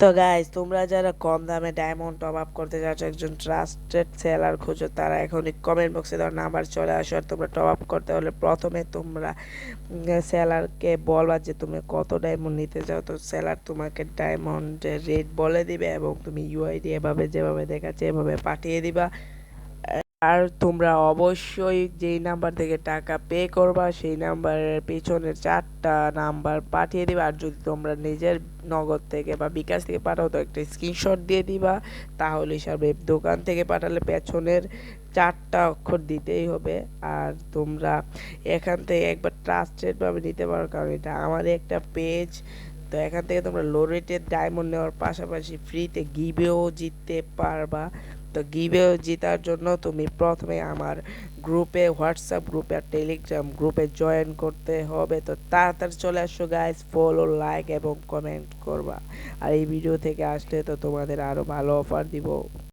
তো গাইজ তোমরা যারা কম দামে ডায়মন্ড টপ আপ করতে চাচ্ছ একজন ট্রাস্টেড সেলার খোঁজো, তারা এখনই কমেন্ট বক্সে দেওয়ার নাম্বার চলে আসো আর তোমরা টপ আপ করতে হলে প্রথমে তোমরা সেলারকে বলবা যে তুমি কত ডায়মন্ড নিতে চাও। তো সেলার তোমাকে ডায়মন্ডের রেট বলে দিবে এবং তুমি ইউআইডি এভাবে যেভাবে দেখাচ্ছে, এভাবে পাঠিয়ে দিবা। আর তোমরা অবশ্যই যেই নাম্বার থেকে টাকা পে করবা, সেই নাম্বারের পিছনের চারটা নাম্বার পাঠিয়ে দিবা। আর যদি তোমরা নিজের নগদ থেকে বা বিকাশ থেকে পাঠাও, তো একটা স্ক্রিনশট দিয়ে দিবা। তাহলে হিসাবে দোকান থেকে পাঠালে পেছনের চারটা অক্ষর দিতেই হবে। আর তোমরা এখান থেকে একবার ট্রাস্টেডভাবে নিতে পারো, কারণ এটা আমাদের একটা পেজ তো এখান থেকে তোমরা লো রেটের ডায়মন্ড নেওয়ার পাশাপাশি ফ্রিতে গিভেও জিততে পারবা। তো গিভে জেতার জন্য তুমি প্রথমে আমার গ্রুপে হোয়াটসঅ্যাপ গ্রুপে আর টেলিগ্রাম গ্রুপে জয়েন করতে হবে। তো তাড়াতাড়ি চলে আসো গাইজ ফলো লাইক এবং কমেন্ট করবা। আর এই ভিডিও থেকে আসলে তো তোমাদের আরও ভালো অফার দিব।